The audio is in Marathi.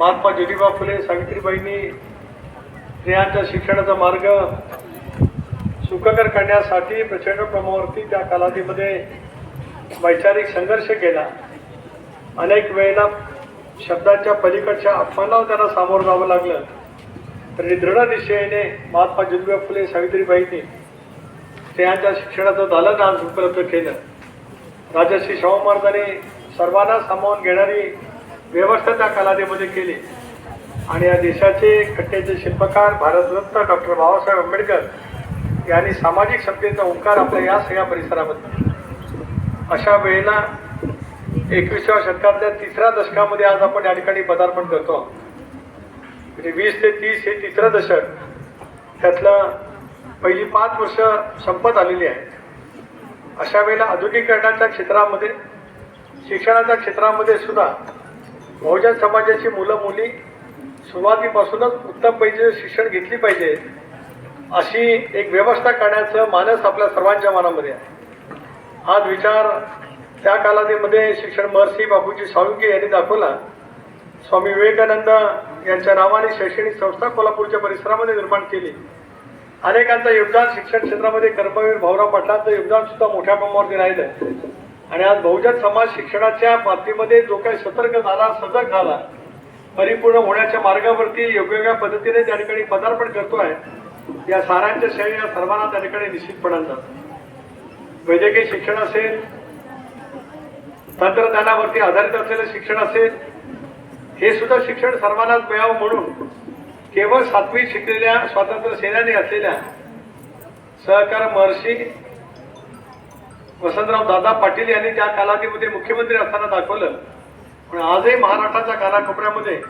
महात्मा ज्योतिबा फुले सावित्रीबाईंनी स्त्रियांच्या शिक्षणाचा मार्ग सुखकर करण्यासाठी प्रचंड प्रमाणावरती त्या कालावधीमध्ये वैचारिक संघर्ष केला. अनेक वेळेला शब्दाच्या पलीकडच्या अपमानावर त्यांना सामोरं जावं लागलं. तरी दृढ निश्चयाने महात्मा ज्योतिबा फुले सावित्रीबाईंनी स्त्रियांच्या शिक्षणाचं दालन आज उपलब्ध केलं. राजश्री शाहू महाराजांनी सर्वांना सामावून घेणारी व्यवस्था त्या कालावधीमध्ये केली. आणि या देशाचे कट्ट्याचे शिल्पकार भारतरत्न डॉक्टर बाबासाहेब आंबेडकर यांनी सामाजिक समतेचा ओंकार आपल्या या सगळ्या परिसरामध्ये अशा वेळेला एकविसाव्या शतकातल्या तिसऱ्या दशकामध्ये आज आपण या ठिकाणी पदार्पण करतो आहोत. म्हणजे वीस ते तीस हे तिसरं दशक त्यातलं पहिली पाच वर्ष संपत आलेली आहेत. अशा वेळेला आधुनिकीकरणाच्या क्षेत्रामध्ये शिक्षणाच्या क्षेत्रामध्ये सुद्धा बहुजन समाजाची मुलं मुली सुरुवातीपासूनच उत्तम पैसे शिक्षण घेतली पाहिजे अशी एक व्यवस्था करण्याचं मानस आपल्या सर्वांच्या मनामध्ये आहे. हाच विचार त्या कालावधीमध्ये शिक्षण महर्षी बापूजी साळुंके यांनी दाखवला. स्वामी विवेकानंद यांच्या नावाने शैक्षणिक संस्था कोल्हापूरच्या परिसरामध्ये निर्माण केली. अनेकांचं योगदान शिक्षण क्षेत्रामध्ये कर्मवीर भाऊराव पाटलांचं योगदान सुद्धा मोठ्या प्रमाणावरती राहिलं आणि आज बहुजन समाज शिक्षणाच्या बाबतीमध्ये जो काही सतर्क झाला सजग झाला परिपूर्ण होण्याच्या मार्गावरती योग्य पद्धतीने त्या ठिकाणी पदार्पण करतोय या सारांच्या श्रेणी या सर्वांना त्या ठिकाणी निश्चितपणानं जात. वैद्यकीय शिक्षण असेल तंत्रज्ञानावरती आधारित असलेलं शिक्षण असेल हे सुद्धा शिक्षण सर्वांनाच मिळावं म्हणून केवळ सातवी शिकलेल्या स्वातंत्र्य सेनानी असलेल्या सहकार महर्षी वसंतराव दादा पाटील यांनी त्या कालावधीमध्ये मुख्यमंत्री असताना दाखवलं. पण आजही महाराष्ट्राच्या कानाकोपऱ्यामध्ये